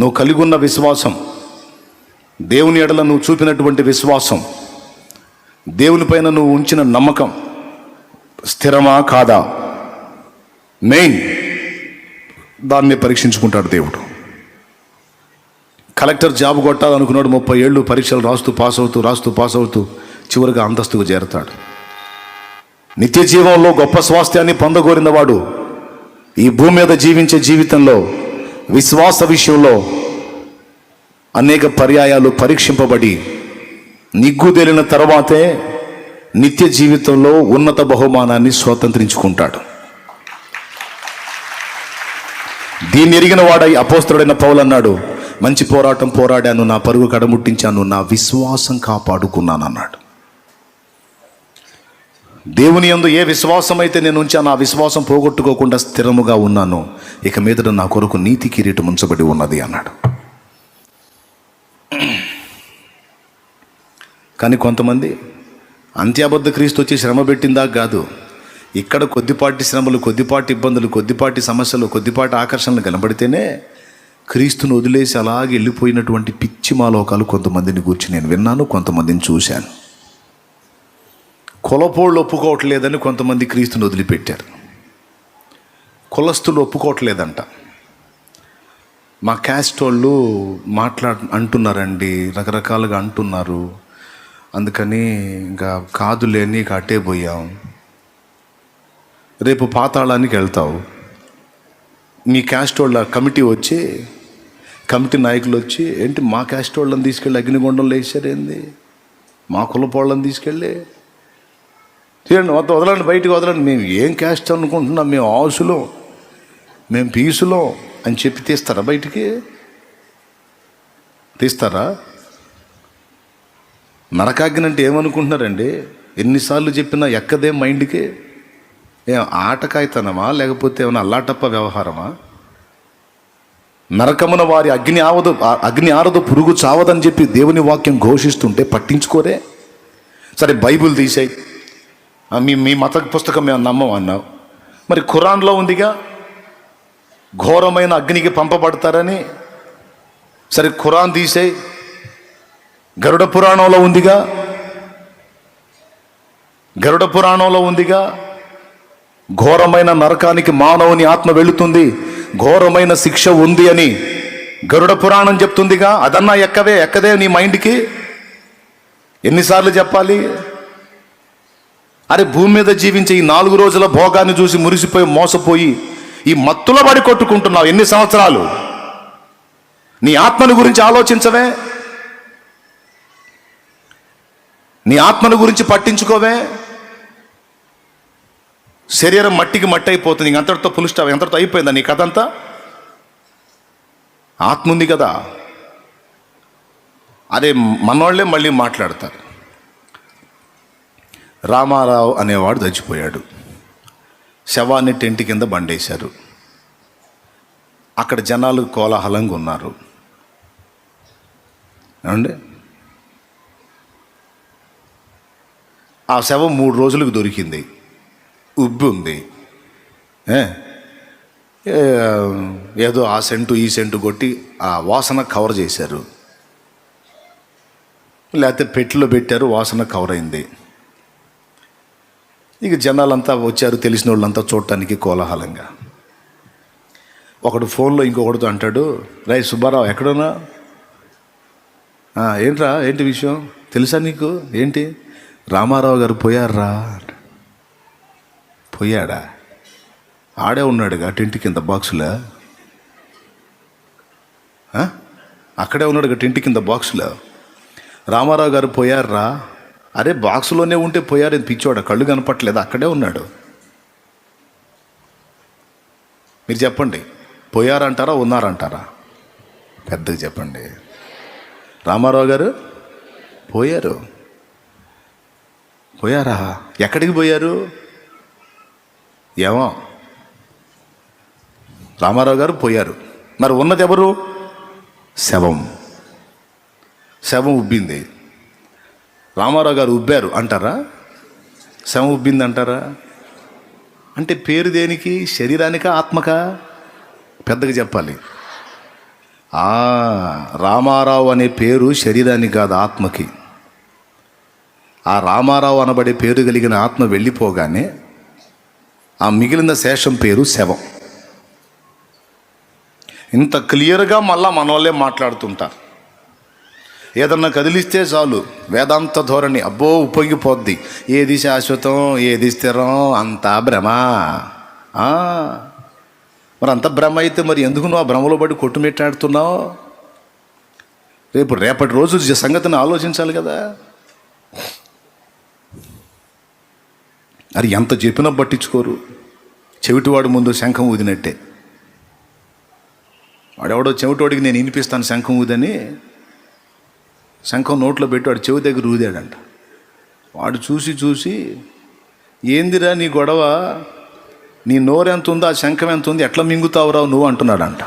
నువ్వు కలిగి ఉన్న విశ్వాసం. దేవుని ఎడల నువ్వు చూపినటువంటి విశ్వాసం. దేవునిపైన నువ్వు ఉంచిన నమ్మకం స్థిరమా కాదా? మెయిన్ దాన్ని పరీక్షించుకుంటాడు దేవుడు. కలెక్టర్ జాబ్ కొట్టాలనుకున్నాడు ముప్పై ఏళ్ళు పరీక్షలు రాస్తూ పాస్ అవుతూ రాస్తూ పాస్ అవుతూ చివరిగా అంతస్తుకు చేరతాడు. నిత్య జీవంలో గొప్ప స్వాస్థ్యాన్ని పొందగోరిన వాడు ఈ భూమి మీద జీవించే జీవితంలో విశ్వాస విషయంలో అనేక పర్యాయాలు పరీక్షింపబడి నిగ్గుదేలిన తర్వాతే నిత్య జీవితంలో ఉన్నత బహుమానాన్ని స్వతంత్రించుకుంటాడు. దీన్ని ఎరిగిన వాడై అపోస్తుడైన పౌలు అన్నాడు మంచి పోరాటం పోరాడాను నా పరుగు కడముట్టించాను నా విశ్వాసం కాపాడుకున్నాను అన్నాడు దేవుని యందు ఏ విశ్వాసం అయితే నేను ఉంచాను ఆ విశ్వాసం పోగొట్టుకోకుండా స్థిరముగా ఉన్నాను ఇక మీదట నా కొరకు నీతి కిరీటం ఉంచబడి ఉన్నది అన్నాడు. కానీ కొంతమంది అంత్యాబద్ధ క్రీస్తు వచ్చి శ్రమ పెట్టిందా కాదు. ఇక్కడ కొద్దిపాటి శ్రమలు కొద్దిపాటి ఇబ్బందులు కొద్దిపాటి సమస్యలు కొద్దిపాటి ఆకర్షణలు కనబడితేనే క్రీస్తును వదిలేసి అలాగే వెళ్ళిపోయినటువంటి పిచ్చి మాలోకాలు కొంతమందిని గురించి నేను విన్నాను కొంతమందిని చూశాను. కులపోళ్ళు ఒప్పుకోవట్లేదని కొంతమంది క్రీస్తుని వదిలిపెట్టారు. కులస్తులు ఒప్పుకోవట్లేదంట. మా క్యాస్ట్ వాళ్ళు మాట్లా అంటున్నారండి రకరకాలుగా అంటున్నారు. అందుకని ఇంకా కాదులేని నీకు అట్టే పోయాం. రేపు పాతాళానికి వెళ్తావు. మీ క్యాస్ట్ వాళ్ళ కమిటీ వచ్చి కమిటీ నాయకులు వచ్చి ఏంటి మా క్యాస్ట్ వాళ్ళని తీసుకెళ్ళి అగ్నిగుండంలో వేసారేంది మా కులపోళ్ళని తీసుకెళ్ళి చూడండి మొత్తం వదలండి బయటకు వదలండి. మేము ఏం క్యాస్ట్ అనుకుంటున్నాం? మేము ఆసులో మేము పీసులో అని చెప్పి తీస్తారా బయటికి? తీస్తారా? నరకాగ్ని అంటే ఏమనుకుంటున్నారండి? ఎన్నిసార్లు చెప్పినా ఎక్కదే మైండ్కి? ఏం ఆటకాయితనమా? లేకపోతే ఏమైనా అల్లాటప్ప వ్యవహారమా? నరకమున వారి అగ్ని ఆవదు అగ్ని ఆరదు పురుగు చావదని చెప్పి దేవుని వాక్యం ఘోషిస్తుంటే పట్టించుకోరే? సరే బైబిల్ తీసేయి. మీ మీ మత పుస్తకం మేము నమ్మం అన్నావు. మరి ఖురాన్లో ఉందిగా? ఘోరమైన అగ్నికి పంపబడతారని. సరే ఖురాన్ తీసే. గరుడ పురాణంలో ఉందిగా? గరుడ పురాణంలో ఉందిగా? ఘోరమైన నరకానికి మానవుని ఆత్మ వెళుతుంది. ఘోరమైన శిక్ష ఉంది అని గరుడ పురాణం చెప్తుందిగా? అదన్నా ఎక్కవే ఎక్కదే నీ మైండ్కి? ఎన్నిసార్లు చెప్పాలి? అరే భూమి మీద జీవించే ఈ నాలుగు రోజుల భోగాన్ని చూసి మురిసిపోయి మోసపోయి ఈ మత్తుల పడి కొట్టుకుంటున్నావు ఎన్ని సంవత్సరాలు? నీ ఆత్మని గురించి ఆలోచించవే. నీ ఆత్మను గురించి పట్టించుకోవే. శరీరం మట్టికి మట్టి అయిపోతుంది ఇంక అంతటితో పులుస్తావు ఎంతటితో అయిపోయిందా నీ కథ అంతా ఆత్మ ఉంది కదా. అదే మనోళ్ళే మళ్ళీ మాట్లాడతారు. రామారావు అనేవాడు చచ్చిపోయాడు. శవాన్ని టెంట్ కింద బండేశారు. అక్కడ జనాలు కోలాహలంగా ఉన్నారు. ఏమండి? ఆ శవం మూడు రోజులకు దొరికింది. ఉబ్బి ఉంది. ఏదో ఆ సెంటు ఈ సెంటు కొట్టి ఆ వాసన కవర్ చేశారు. లేకపోతే పెట్టిలో పెట్టారు వాసన కవర్ అయింది. ఇక జనాలంతా వచ్చారు తెలిసిన వాళ్ళంతా చూడటానికి కోలాహలంగా. ఒకడు ఫోన్లో ఇంకొకటితో అంటాడు రై సుబ్బారావు ఎక్కడున్నా ఏంట్రా ఏంటి విషయం? తెలుసా నీకు? ఏంటి? రామారావు గారు పోయారా? పోయాడా? ఆడే ఉన్నాడుగా టెంట్ కింద బాక్సులో? అక్కడే ఉన్నాడుగా టెంట్ కింద బాక్సులో. రామారావు గారు పోయారా? అరే బాక్స్లోనే ఉంటే పోయారు పిచ్చోడ? కళ్ళు కనపట్లేదు అక్కడే ఉన్నాడు. మీరు చెప్పండి. పోయారంటారా ఉన్నారంటారా? పెద్దగా చెప్పండి. రామారావు గారు పోయారు. పోయారా? ఎక్కడికి పోయారు? ఏమో. రామారావు గారు పోయారు. మరి ఉన్నది ఎవరు? శవం. శవం ఉబ్బింది. రామారావు గారు ఉబ్బారు అంటారా? శవం ఉబ్బింది అంటారా? అంటే పేరు దేనికి? శరీరానికా ఆత్మకా? పెద్దగా చెప్పాలి. ఆ రామారావు అనే పేరు శరీరానికి కాదు ఆత్మకి. ఆ రామారావు అనబడే పేరు కలిగిన ఆత్మ వెళ్ళిపోగానే ఆ మిగిలిన శేషం పేరు శవం. ఇంత క్లియర్గా మళ్ళా మన వాళ్ళే మాట్లాడుతుంటారు. ఏదన్నా కదిలిస్తే చాలు. వేదాంత ధోరణి అబ్బో ఉప్పొంగిపోద్ది. ఏది శాశ్వతం ఏది స్థిరం అంతా భ్రమ. మరి అంత భ్రమ అయితే మరి ఎందుకు నువ్వు ఆ భ్రమలో పడి కొట్టుమిట్టాడుతున్నావు రేపు రేపటి రోజు సంగతిని ఆలోచించాలి కదా. అది ఎంత చెప్పినా పట్టించుకోరు. చెవిటివాడు ముందు శంఖం ఊదినట్టే. వాడెవడో చెవిటోడికి నేను వినిపిస్తాను శంఖం ఊదని. శంఖం నోట్లో పెట్టి వాడు చెవి దగ్గర ఊదాడంట. వాడు చూసి చూసి ఏందిరా నీ గొడవ? నీ నోరు ఎంత ఉందో ఆ శంఖం ఎంత ఉంది ఎట్లా మింగుతావురావు నువ్వు? అంటున్నాడంట.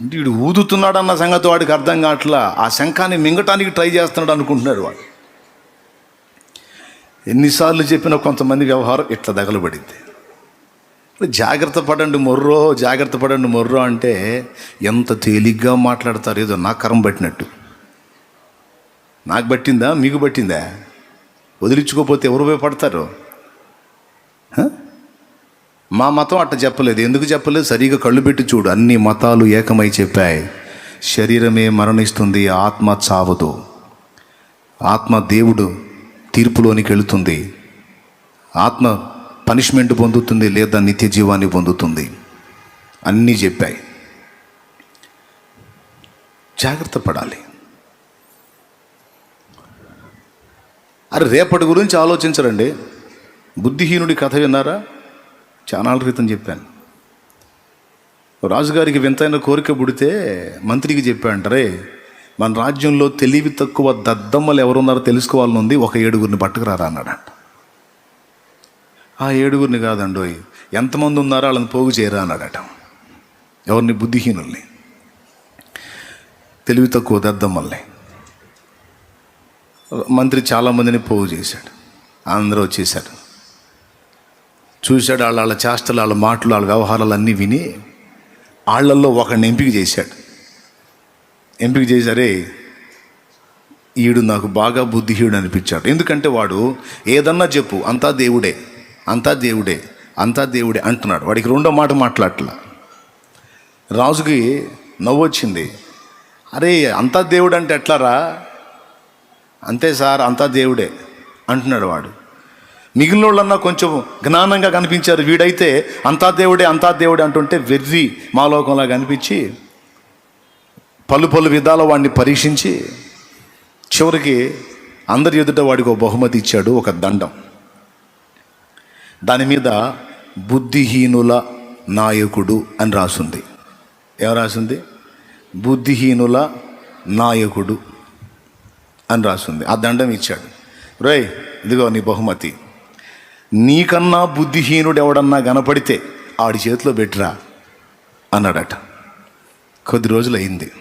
అంటే వీడు ఊదుతున్నాడన్న సంగతి వాడికి అర్థం కావట్లా. ఆ శంఖాన్ని మింగటానికి ట్రై చేస్తున్నాడు అనుకుంటున్నాడు వాడు. ఎన్నిసార్లు చెప్పినా కొంతమంది వ్యవహారం ఇట్లా తగలబడింది. జాగ్రత్త పడండి మొర్రో జాగ్రత్త పడండి మొర్రో అంటే ఎంత తేలిగ్గా మాట్లాడతారు? ఏదో నా కరం పట్టినట్టు. నాకు పట్టిందా? మీకు పట్టిందా? వదిలించుకోపోతే ఎవరు భయపడతారు మా మతం అట్ట చెప్పలేదు. ఎందుకు చెప్పలేదు? సరిగా కళ్ళు పెట్టి చూడు. అన్ని మతాలు ఏకమై చెప్పాయి. శరీరమే మరణిస్తుంది ఆత్మ చావదు. ఆత్మ దేవుడు తీర్పులోనికి వెళుతుంది. ఆత్మ పనిష్మెంట్ పొందుతుంది లేదా నిత్య జీవాన్ని పొందుతుంది. అన్నీ చెప్పాయి. జాగ్రత్త పడాలి. అరే రేపటి గురించి ఆలోచించరండి. బుద్ధిహీనుడి కథ విన్నారా? చాలా క్రితం చెప్పాను. రాజుగారికి వింతైన కోరిక పుడితే మంత్రికి చెప్పాంటరే మన రాజ్యంలో తెలివి తక్కువ దద్దమ్మలు ఎవరున్నారో తెలుసుకోవాలని ఉంది ఒక ఏడుగురిని పట్టుకురారా అన్నాడంట. ఆ ఏడుగురిని కాదండోయ్ ఎంతమంది ఉన్నారో వాళ్ళని పోగు చేయరా అన్నాడట. ఎవరిని? బుద్ధిహీనుల్ని. తెలివి తక్కువ దద్దమ్మల్ని మంత్రి చాలామందిని పోగు చేశాడు. అందరూ వచ్చేసాడు చూశాడు వాళ్ళ వాళ్ళ చేష్టలు వాళ్ళ మాటలు వాళ్ళ వ్యవహారాలు అన్నీ విని వాళ్ళల్లో ఒకడిని ఎంపిక చేశాడు. ఎంపిక చేశారే ఈడు నాకు బాగా బుద్ధిహీడు అనిపించాడు. ఎందుకంటే వాడు ఏదన్నా చెప్పు అంతా దేవుడే. అంతా దేవుడే అంతా దేవుడే అంటున్నాడు. వాడికి రెండో మాట మాట్లాడట్లా. రాజుకి నవ్వు వచ్చింది అరే అంతా దేవుడు అంటే ఎట్లారా? అంతే సార్ అంతా దేవుడే అంటున్నాడు వాడు. మిగిలిన వాళ్ళన్నా కొంచెం జ్ఞానంగా కనిపించారు. వీడైతే అంతా దేవుడే అంతా దేవుడే అంటుంటే వెర్రి మాలోకంలా కనిపించి పలు పలు విధాల వాడిని పరీక్షించి చివరికి అందరి ఎదుట వాడికి ఒక బహుమతి ఇచ్చాడు ఒక దండం. దాని మీద బుద్ధిహీనుల నాయకుడు అని రాసుంది. ఏం రాసింది? బుద్ధిహీనుల నాయకుడు అని రాసింది. ఆ దండం ఇచ్చాడు. రేయ్ ఇదిగో నీ బహుమతి. నీకన్నా బుద్ధిహీనుడు ఎవడన్నా కనపడితే ఆడి చేతిలో పెట్టిరా అన్నాడట. కొద్ది రోజులు అయింది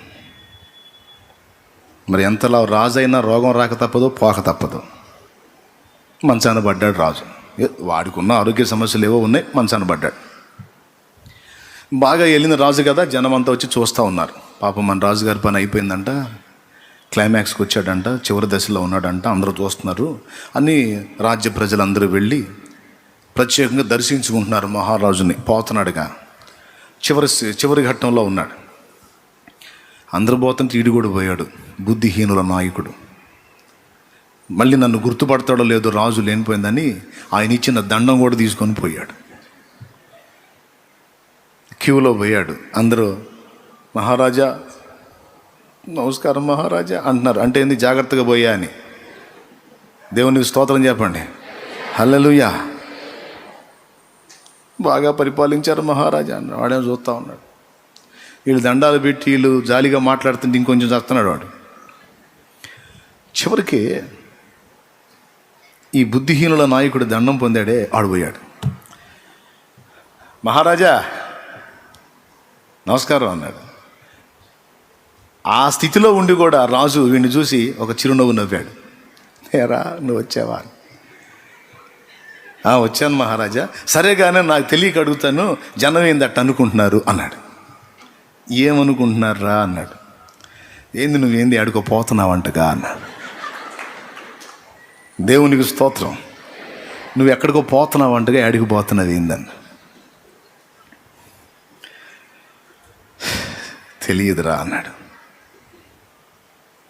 మరి ఎంతలా రాజైనా రోగం రాక తప్పదు పోక తప్పదు. మంచాన పడ్డాడు రాజు. వాడికి ఉన్న ఆరోగ్య సమస్యలు ఏవో ఉన్నాయి మంచాన పడ్డాడు. బాగా వెళ్ళిన రాజు కదా జనం అంతా వచ్చి చూస్తూ ఉన్నారు. పాపం మన రాజుగారి పని అయిపోయిందంట క్లైమాక్స్కి వచ్చాడంట చివరి దశలో ఉన్నాడంట అందరూ చూస్తున్నారు. అని రాజ్య ప్రజలందరూ వెళ్ళి ప్రత్యేకంగా దర్శించుకుంటున్నారు మహారాజుని పోతున్నాడుగా. చివరి చివరి ఘట్టంలో ఉన్నాడు. అందరూ పోతుంటే ఈడు కూడా పోయాడు బుద్ధిహీనుల నాయకుడు. మళ్ళీ నన్ను గుర్తుపడతాడో లేదో రాజు లేనిపోయిందని ఆయన ఇచ్చిన దండం కూడా తీసుకొని పోయాడు. క్యూలో పోయాడు. అందరూ మహారాజా నమస్కారం మహారాజా అంటున్నారు. అంటే ఏంది? జాగ్రత్తగా పోయా అని. దేవునికి స్తోత్రం చెప్పండి. హల్లెలూయా. బాగా పరిపాలించారు మహారాజా అన్నాడు వాడేమో చూస్తూ ఉన్నాడు. వీళ్ళు దండాలు పెట్టి వీళ్ళు జాలిగా మాట్లాడుతుంటే ఇంకొంచెం చేస్తున్నాడు వాడు. చివరికి ఈ బుద్ధిహీనుల నాయకుడు దండం పొందాడే ఆడిపోయాడు మహారాజా నమస్కారం అన్నాడు. ఆ స్థితిలో ఉండి కూడా రాజు వీడిని చూసి ఒక చిరునవ్వు నవ్వాడు. ఏరా నువ్వు వచ్చావా? "ఆ, వచ్చాను మహారాజా. సరే కానీ నాకు తెలియక అడుగుతాను జనం ఏందట్ట అనుకుంటున్నారు అన్నాడు. ఏమనుకుంటున్నారా అన్నాడు. ఏంది నువ్వేంది ఆడుకో పోతున్నావంటగా అన్నాడు. దేవునికి స్తోత్రం. నువ్వు ఎక్కడికో పోతున్నావంటగా ఆడికి పోతున్నది ఏందని. తెలియదురా అన్నాడు.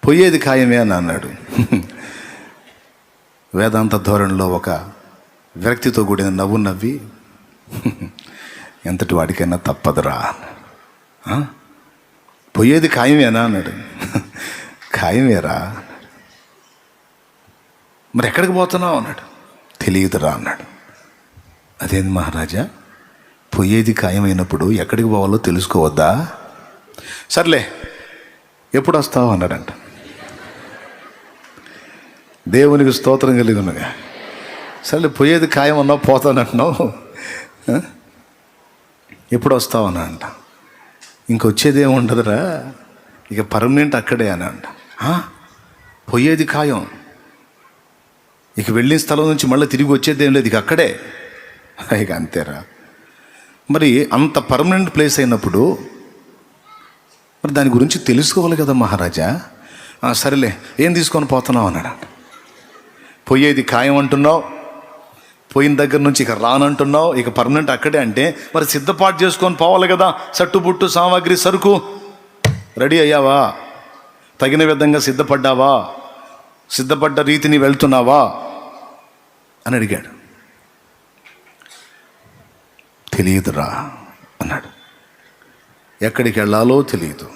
పోయేది ఖాయమే అని అన్నాడు. వేదాంత ధోరణిలో ఒక వ్యక్తితో కూడిన నవ్వు నవ్వి ఎంతటి వాడికైనా తప్పదురా. పోయేది ఖాయమేనా అన్నాడు. ఖాయమేరా? మరి ఎక్కడికి పోతున్నావు అన్నాడు. తెలియదురా అన్నాడు. అదేంది మహారాజా? పోయేది ఖాయమైనప్పుడు ఎక్కడికి పోవాలో తెలుసుకోవద్దా? సర్లే ఎప్పుడు వస్తావు అన్నాడంట. దేవునికి స్తోత్రం కలిగి ఉన్నగా సర్లే పోయేది ఖాయం అన్నావు పోతానంటున్నావు ఎప్పుడు వస్తావు అని అంట ఇంకొచ్చేది ఏముండదురా ఇక పర్మనెంట్ అక్కడే అని అంట పోయేది ఖాయం. ఇక వెళ్ళిన స్థలం నుంచి మళ్ళీ తిరిగి వచ్చేదేం లేదు ఇక అక్కడే. ఇక అంతేరా. మరి అంత పర్మనెంట్ ప్లేస్ అయినప్పుడు మరి దాని గురించి తెలుసుకోవాలి కదా మహారాజా. సరేలే ఏం తీసుకొని పోతున్నావు అన్నాడు. పోయేది ఖాయం అంటున్నావు. పోయిన దగ్గర నుంచి ఇక రానంటున్నావు. ఇక పర్మనెంట్ అక్కడే అంటే మరి సిద్ధపాటు చేసుకొని పోవాలి కదా. సట్టుబుట్టు సామాగ్రి సరుకు. రెడీ అయ్యావా? తగిన విధంగా సిద్ధపడ్డావా? సిద్ధపడ్డ రీతిని వెళ్తున్నావా? అని అడిగాడు. తెలియదురా అన్నాడు. ఎక్కడికి వెళ్ళాలో తెలియదు.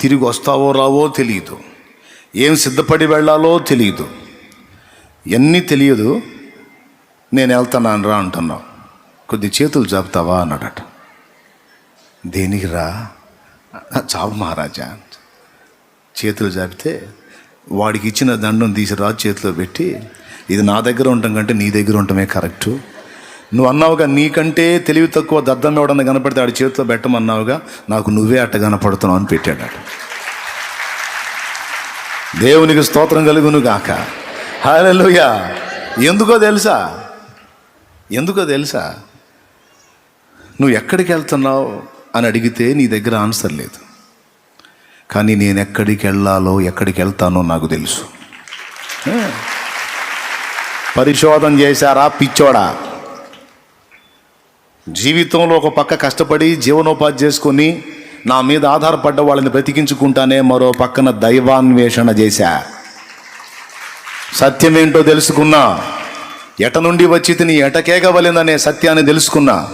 తిరిగి వస్తావో రావో తెలియదు. ఏం సిద్ధపడి వెళ్ళాలో తెలియదు. ఎన్ని తెలియదు నేను వెళ్తున్నాను రా అంటున్నావు. కొద్ది చేతులు చాపుతావా అన్నాడట. దేనికి రా? చావు మహారాజా చేతులు చాపితే వాడికి ఇచ్చిన దండం తీసి రాజు చేతిలో పెట్టి ఇది నా దగ్గర ఉండటం కంటే నీ దగ్గర ఉండటమే కరెక్టు. నువ్వు అన్నావుగా నీకంటే తెలివి తక్కువ దద్దం ఎవడన్నా కనపడితే ఆడి చేతిలో పెట్టమన్నావుగా నాకు నువ్వే అట్ట కనపడుతున్నావు అని పెట్టాడు దేవునికి స్తోత్రం కలుగును గాక. హల్లెలూయా. ఎందుకో తెలుసా? ఎందుకో తెలుసా? నువ్వు ఎక్కడికి వెళ్తున్నావు అని అడిగితే నీ దగ్గర ఆన్సర్ లేదు. కానీ నేను ఎక్కడికి వెళ్ళాలో ఎక్కడికి వెళ్తానో నాకు తెలుసు. పరిశోధన చేశారా పిచ్చోడా? జీవితంలో ఒక పక్క కష్టపడి జీవనోపాధి చేసుకొని నా మీద ఆధారపడ్డ వాళ్ళని బ్రతికించుకుంటానే మరో పక్కన దైవాన్వేషణ చేశా. సత్యం ఏంటో తెలుసుకున్నా. ఎట నుండి వచ్చి తిని ఎటకేగవలెందనే సత్యాన్ని తెలుసుకున్నా.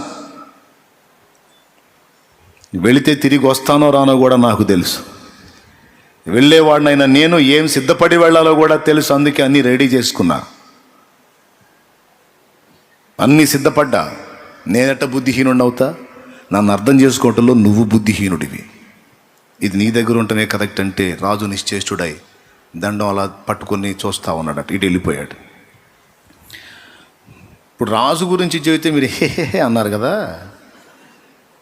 వెళితే తిరిగి వస్తానో రానో కూడా నాకు తెలుసు. వెళ్ళేవాడినైనా నేను ఏం సిద్ధపడి వెళ్ళాలో కూడా తెలుసు అందుకే అన్నీ రెడీ చేసుకున్నా. అన్నీ సిద్ధపడ్డా. నేనెట్ట బుద్ధిహీనుడు అవుతా నన్ను అర్థం చేసుకోవటంలో నువ్వు బుద్ధిహీనుడివి. ఇది నీ దగ్గర ఉంటేనే కరెక్ట్ అంటే రాజు నిశ్చేష్టుడై దండం అలా పట్టుకొని చూస్తా ఉన్నాడట ఇటు వెళ్ళిపోయాడు. ఇప్పుడు రాజు గురించి చెబితే మీరు హే హే అన్నారు కదా?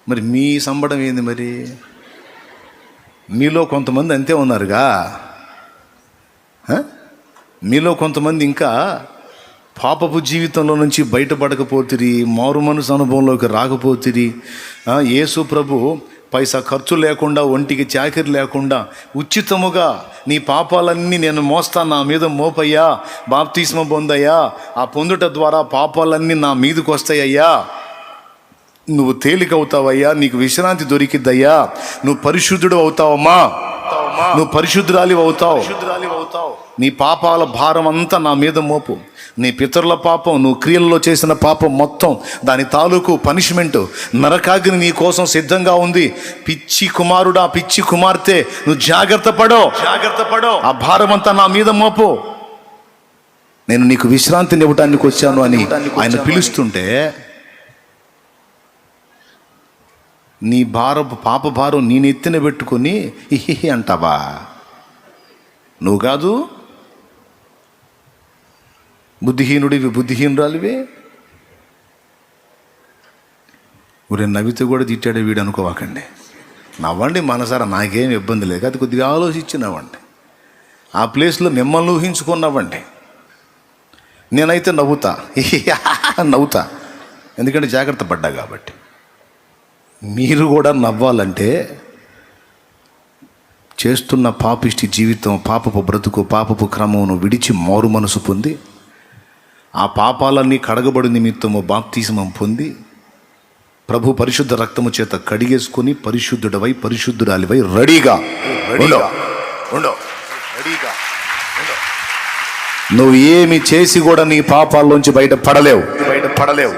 మరి మీ సంబడం ఏంది మరి? మీలో కొంతమంది అంతే ఉన్నారుగా? మీలో కొంతమంది ఇంకా పాపపు జీవితంలో నుంచి బయటపడకపోతిరి మారు మనసు అనుభవంలోకి రాకపోతిరి. యేసు ప్రభు పైసా ఖర్చు లేకుండా ఒంటికి చాకరి లేకుండా ఉచితముగా నీ పాపాలన్నీ నేను మోస్తాను నా మీద మోపయ్యా బాప్తిస్మ పొందయ్యా ఆ పొందుట ద్వారా పాపాలన్నీ నా మీదకి వస్తాయ్యా నువ్వు తేలిక అవుతావయ్యా నీకు విశ్రాంతి దొరికిద్దయ్యా. నువ్వు పరిశుద్ధుడు అవుతావమ్మా. నువ్వు పరిశుద్ధురాలి అవుతావు. నీ పాపాల భారం అంతా నా మీద మోపు. నీ పితరుల పాపం నువ్వు క్రియల్లో చేసిన పాపం మొత్తం దాని తాలూకు పనిష్మెంట్ నరకాగ్ని నీ కోసం సిద్ధంగా ఉంది. పిచ్చి కుమారుడా పిచ్చి కుమార్తె నువ్వు జాగ్రత్త పడో. జాగ్రత్త పడో. ఆ భారం అంతా నా మీద మోపు. నేను నీకు విశ్రాంతిని ఇవ్వటానికి వచ్చాను అని ఆయన పిలుస్తుంటే నీ భారపు పాప భారం నీ నెత్తిన పెట్టుకొని ఇహి అంటావా? నువ్వు కాదు. బుద్ధిహీనుడివి బుద్ధిహీనురాలివే. ఊరే నవ్వితే కూడా తిట్టాడే వీడు అనుకోవాకండి. నవ్వండి మనసారా నాకేం ఇబ్బంది లేదు. అది కొద్దిగా ఆలోచించి నవ్వండి. ఆ ప్లేస్లో మిమ్మల్ని ఊహించుకొని నవ్వండి. నేనైతే నవ్వుతా. నవ్వుతా. ఎందుకంటే జాగ్రత్త పడ్డా కాబట్టి. మీరు కూడా నవ్వాలంటే చేస్తున్న పాపిష్టి జీవితం పాపపు బ్రతుకు పాపపు క్రమమును విడిచి మారు మనసు పొంది ఆ పాపాలన్నీ కడగబడి నిమిత్తము బాప్తిజమం పొంది ప్రభు పరిశుద్ధ రక్తము చేత కడిగేసుకొని పరిశుద్ధుడవై పరిశుద్ధురాలివై రెడీగా రెడీగా నువ్వు ఏమి చేసి కూడా నీ పాపాల్లోంచి బయట పడలేవు. బయట పడలేవు.